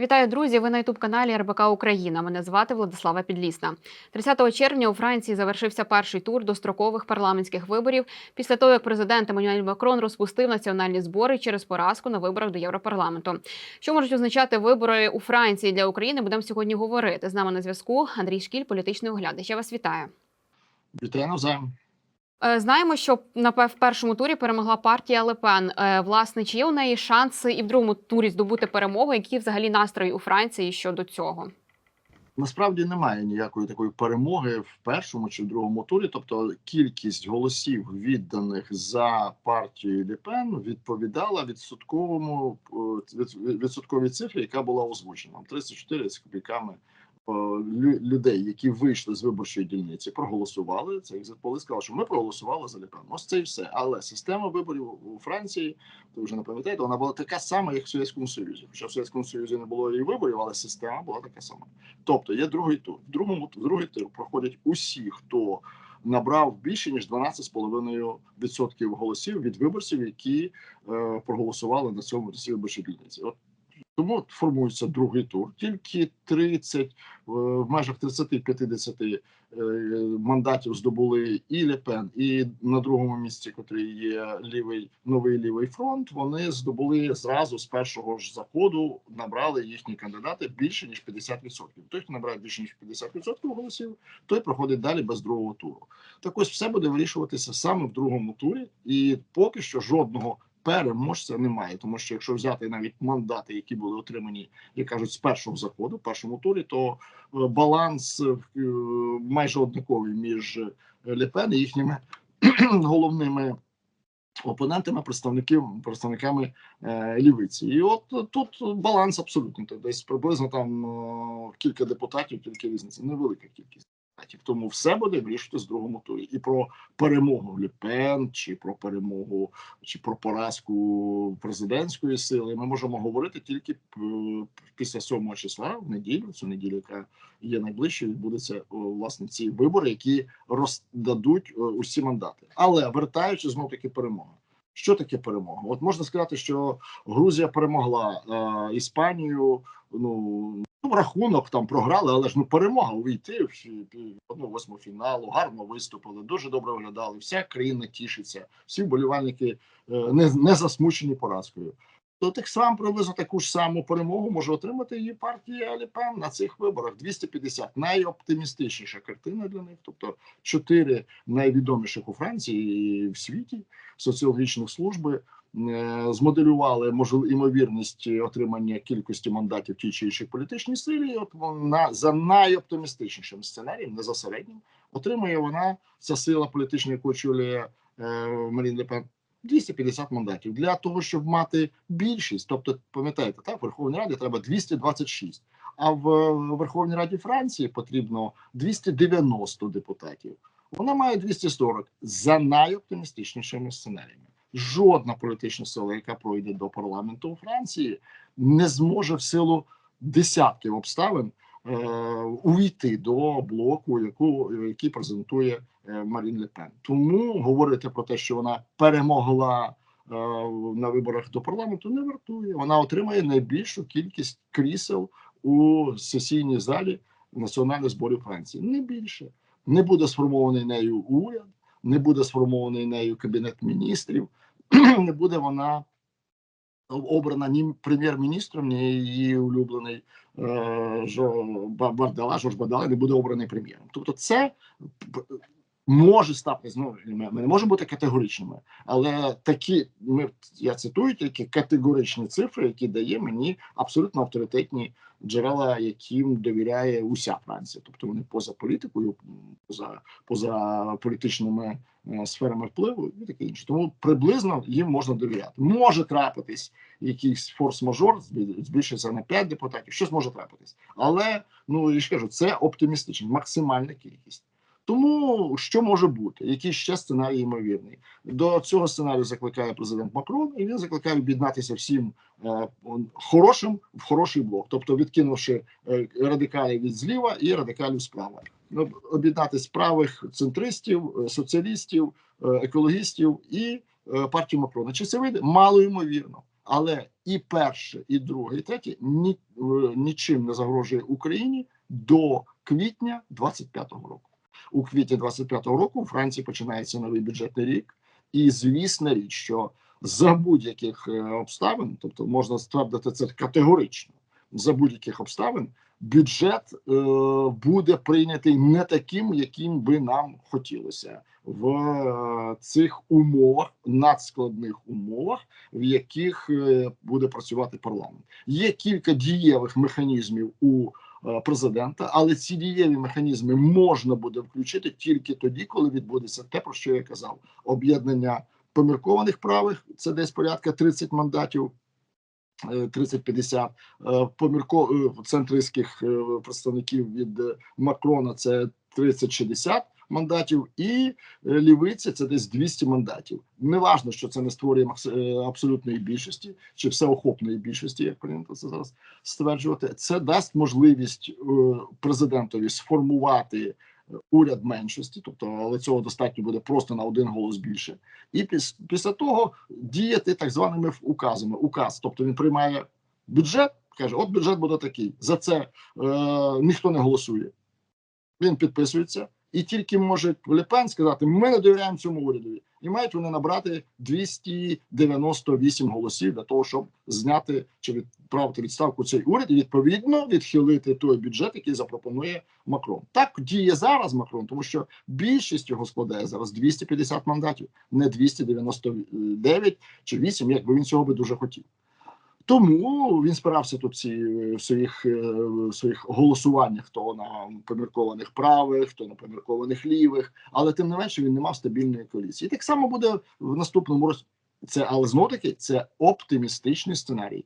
Вітаю, друзі! Ви на ютуб каналі РБК Україна. Мене звати Владислава Підлісна. 30 червня у Франції завершився перший тур дострокових парламентських виборів після того, як президент Еммануель Макрон розпустив національні збори через поразку на виборах до Європарламенту. Що можуть означати вибори у Франції для України? Будемо сьогодні говорити. З нами на зв'язку Андрій Шкіль, політичний оглядач. Я вас вітаю. Вітаю навзаєм. Е, Знаємо, що в першому турі перемогла партія Лепен. Е, Власне, чи є у неї шанси і в другому турі здобути перемогу? Які взагалі настрої у Франції щодо цього? Насправді немає ніякої такої перемоги в першому чи в другому турі. Тобто кількість голосів відданих за партію Лепен відповідала відсотковому е, від- відсотковій цифрі, яка була озвучена 34 з копійками. Е, лю- Людей, які вийшли з виборчої дільниці, проголосували. Це екзитполи сказали, що ми проголосували за Лепен. Ось це і все. Але система виборів у Франції, ви вже не пам'ятаєте, вона була така сама, як в Совєтському Союзі. Хоча в Совєтському Союзі не було і виборів, але система була така сама. Тобто є другий тур. В другому в другий тур проходять усі, хто набрав більше ніж 12,5% голосів від виборців, які е, проголосували на цьому виборчій дільниці. От тому формується другий тур. Тільки 30, е, в межах 30-50 е, мандатів здобули і Лепен, і на другому місці, котрий є лівий новий лівий фронт. Вони здобули зразу з першого ж заходу, набрали їхні кандидати більше ніж 50%. Той, хто набирає більше ніж 50% голосів, той проходить далі без другого туру. Так ось все буде вирішуватися саме в другому турі, і поки що жодного. Переможця немає, тому що якщо взяти навіть мандати, які були отримані, як кажуть, з першого заходу, першому турі, то е, баланс е, майже однаковий між Лепен і їхніми головними опонентами, представників представниками е, лівиці. І от е, тут баланс абсолютно тобто десь приблизно там е, кілька депутатів, тільки різниця, невелика кількість. Депутатів. Тому все буде вирішувати з другому турі. І про перемогу Лепен, чи про перемогу, чи про поразку президентської сили ми можемо говорити тільки після 7 числа в неділю. Цю неділю, яка є найближчою, відбудеться власне ці вибори, які роздадуть усі мандати. Але вертаючи знов таки перемога. Що таке перемога? От можна сказати, що Грузія перемогла е, Іспанію. Ну ну, рахунок там програли, але ж ну перемога увійти в одну восьму фіналу, гарно виступили, дуже добре виглядали. Вся країна тішиться, всі вболівальники е, не, не засмучені поразкою. То так сам приблизно таку ж саму перемогу може отримати її партія Лепен на цих виборах. 250 найоптимістичніша картина для них. Тобто чотири найвідоміших у Франції і в світі соціологічних служби змоделювали можливу імовірність отримання кількості мандатів тій чи іншій політичній силі. От вона за найоптимістичнішим сценарієм, не за середнім, отримує вона ця сила політична, яку очолює е, Марін Лепен. 250 мандатів для того, щоб мати більшість. Тобто, пам'ятаєте, так в Верховній Раді треба 226, а в е, Верховній Раді Франції потрібно 290 депутатів. Вона має 240 за найоптимістичнішими сценаріями. Жодна політична сила, яка пройде до парламенту у Франції, не зможе в силу десятків обставин е, увійти до блоку, яку який презентує е, Марін Лепен. Тому говорити про те, що вона перемогла е, на виборах до парламенту, не вартує. Вона отримає найбільшу кількість крісел у сесійній залі національних зборів Франції. Не більше не буде сформований нею уряд, не буде сформований нею кабінет міністрів, не буде вона обрана ні прем'єр-міністром, ні її улюблений е, Жо Бардала, Жорж Бардала не буде обраний прем'єром. Тобто, це може стати знову. Ми не можемо бути категоричними, але такі ми я цитую тільки категоричні цифри, які дає мені абсолютно авторитетні джерела, яким довіряє уся Франція. Тобто вони поза політикою, поза поза політичними е, сферами впливу і таке інше. Тому приблизно їм можна довіряти. Може трапитись якийсь форс-мажор, збі- збільшиться на 5 депутатів. Щось може трапитись, але ну я ж кажу, це оптимістично, максимальна кількість. Тому що може бути? Який ще сценарій ймовірний? До цього сценарію закликає президент Макрон, і він закликає об'єднатися всім е, хорошим в хороший блок, тобто відкинувши е, радикалів від зліва і радикалів справа. Ну, Об'єднати правих центристів, е, соціалістів, е, екологістів і партію Макрона. Чи це вийде? Мало ймовірно. Але і перше, і друге, і третє ні, нічим не загрожує Україні до квітня 25-го року. У квітні 25-го року у Франції починається новий бюджетний рік, і звісна річ, що за будь-яких е, обставин, тобто можна ствердити це категорично, за будь-яких обставин бюджет е, буде прийнятий не таким, яким би нам хотілося в е, цих умовах, надскладних умовах, в яких е, буде працювати парламент. Є кілька дієвих механізмів у президента, але ці дієві механізми можна буде включити тільки тоді, коли відбудеться те, про що я казав: об'єднання поміркованих правих це десь порядка 30 мандатів. е, 30-50 е, помірко е, центристських е, представників від е, Макрона це 30-60 мандатів, і е, лівиця це десь 200 мандатів. Неважно, що це не створює е, абсолютної більшості чи всеохопної більшості, як прийнято це зараз стверджувати. Це дасть можливість е, президентові сформувати уряд меншості, тобто, але цього достатньо буде просто на один голос більше, і піс, після того діяти так званими указами. Указ, тобто він приймає бюджет, каже: от бюджет буде такий. За це е, ніхто не голосує. Він підписується, і тільки може Лепен сказати: ми не довіряємо цьому урядові, і мають вони набрати 298 голосів для того, щоб зняти чи відправити відставку цей уряд, і відповідно відхилити той бюджет, який запропонує Макрон. Так діє зараз Макрон, тому що більшість його складає зараз 250 мандатів, не 299 чи 8, якби він цього би дуже хотів. Тому він спирався тут ці е, в своїх е, в своїх голосуваннях, хто на поміркованих правих, хто на поміркованих лівих, але тим не менше він не мав стабільної коаліції. І так само буде в наступному році. Це але знову таки це оптимістичний сценарій.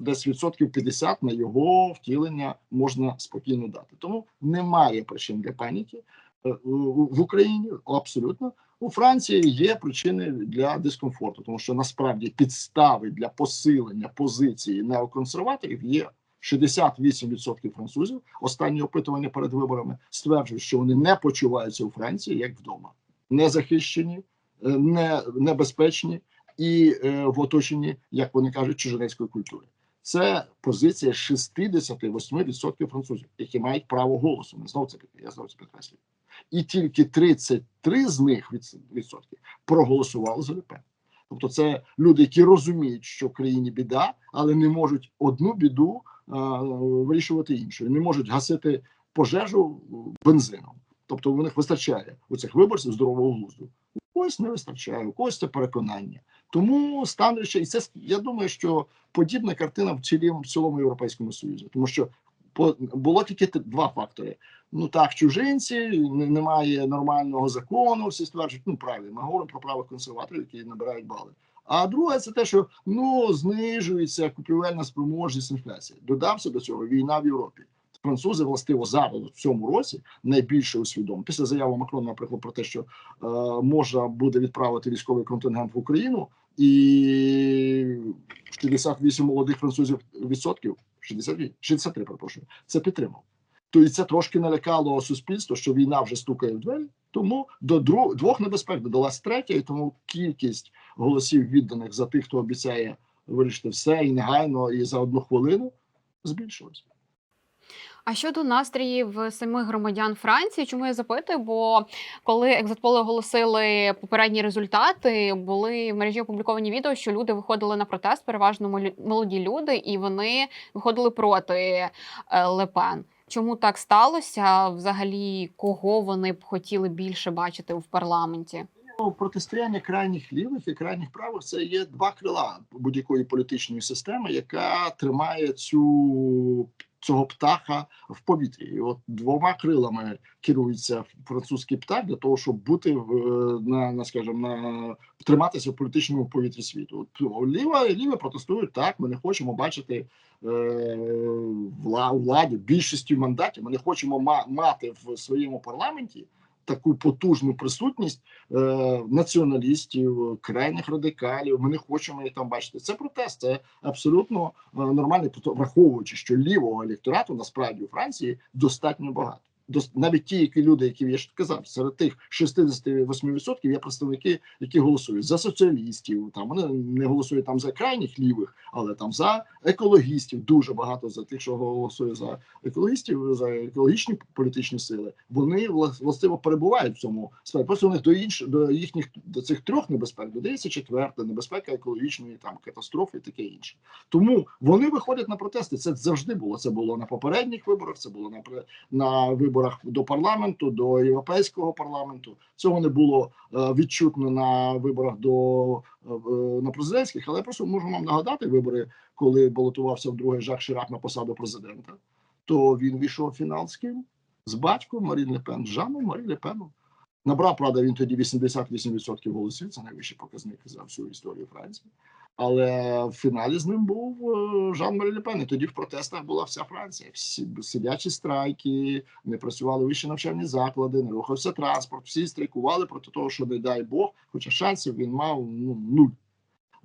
Десь відсотків 50 на його втілення можна спокійно дати. Тому немає причин для паніки Е, в Україні. Абсолютно у Франції є причини для дискомфорту, тому що насправді підстави для посилення позиції неоконсерваторів є. 68% французів останні опитування перед виборами стверджують, що вони не почуваються у Франції як вдома, не захищені, е, не небезпечні і е, в оточенні, як вони кажуть, чужинецької культури. Це позиція 68% французів, які мають право голосу. Не знову це я знову це підкреслюю. І тільки 33 з них від- відсотків проголосували за ЛП. Тобто, це люди, які розуміють, що в країні біда, але не можуть одну біду а, вирішувати іншою, не можуть гасити пожежу бензином. Тобто, у них вистачає у цих виборців здорового глузду. У когось не вистачає, у когось це переконання. Тому становище, і це я думаю, що подібна картина в цілім в цілому європейському союзі, тому що по було тільки два фактори. Ну так, чужинці, немає нормального закону. Всі стверджують, ну правильно, ми говоримо про правих консерваторів, які набирають бали. А друге, це те, що ну знижується купівельна спроможність інфляції. Додався до цього війна в Європі. Французи властиво зараз в цьому році найбільше усвідомлені. Після заяви Макрона, наприклад, про те, що е, можна буде відправити військовий контингент в Україну, і 68 молодих французів відсотків, 62, 63, перепрошую, це підтримав. То і це трошки налякало суспільство, що війна вже стукає в двері. Тому до двох небезпек додалась третя, і тому кількість голосів відданих за тих, хто обіцяє вирішити все і негайно, і за одну хвилину збільшилась. А щодо настроїв самих громадян Франції, чому я запитую? Бо коли екзитполи оголосили попередні результати, були в мережі опубліковані відео, що люди виходили на протест, переважно молоді люди, і вони виходили проти е, Лепен. Чому так сталося? Взагалі, кого вони б хотіли більше бачити в парламенті? Ну, протистояння крайніх лівих і крайніх правих це є два крила будь-якої політичної системи, яка тримає цю цього птаха в повітрі. І от двома крилами керується французький птах для того, щоб бути в на, на скажімо, на триматися в політичному повітрі світу. Ліва ліве протестують так. Ми не хочемо бачити е, вла, владу більшістю мандатів. Ми не хочемо ма, мати в своєму парламенті таку потужну присутність е, націоналістів, крайніх радикалів. Ми не хочемо їх там бачити. Це протест, це абсолютно е, нормальний, враховуючи, що лівого електорату насправді у Франції достатньо багато. Навіть ті, які люди, які я ж казав, серед тих 68% є представники, які голосують за соціалістів. Там вони не голосують там за крайніх лівих, але там за екологістів. Дуже багато за тих, що голосує за екологістів, за екологічні політичні сили. Вони вла- властиво перебувають в цьому сфері. Просто у них до інш до їхніх до цих трьох небезпек додається четверта небезпека екологічної там катастрофи і таке інше. Тому вони виходять на протести. Це завжди було. Це було на попередніх виборах. Це було на на виборах до парламенту, до європейського парламенту. Цього не було е, відчутно на виборах до е, е, на президентських. Але я просто можу вам нагадати вибори, коли балотувався вдруге Жак Ширак на посаду президента. То він війшов фінал з ким? З батьком Марін Лепен, з Жаном Марі Лепеном. Набрав, правда, він тоді 88% голосів. Це найвищий показник за всю історію Франції. Але в фіналі з ним був е, Жан Марі Лепен. І тоді в протестах була вся Франція. Всі сидячі страйки, не працювали вищі навчальні заклади, не рухався транспорт. Всі страйкували проти того, що не дай Бог, хоча шансів він мав ну нуль.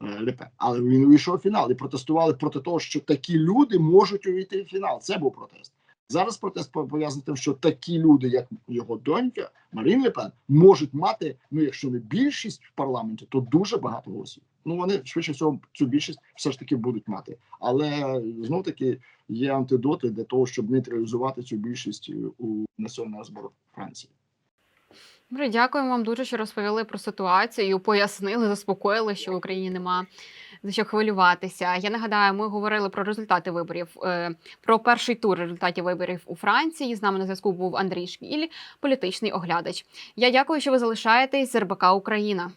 е, Лепен. Але він увійшов в фінал і протестували проти того, що такі люди можуть увійти в фінал. Це був протест. Зараз протест пов'язаний тим, що такі люди, як його донька Марін Лепен, можуть мати, ну якщо не більшість в парламенті, то дуже багато голосів. Ну вони швидше всього цю більшість все ж таки будуть мати. Але знов таки є антидоти для того, щоб нейтралізувати цю більшість у національного збору Франції. Добре, дякуємо вам дуже, що розповіли про ситуацію, пояснили, заспокоїли, що в Україні нема за що хвилюватися. Я нагадаю, ми говорили про результати виборів, е, про перший тур результатів виборів у Франції. З нами на зв'язку був Андрій Швіль, політичний оглядач. Я дякую, що ви залишаєтесь з РБК Україна.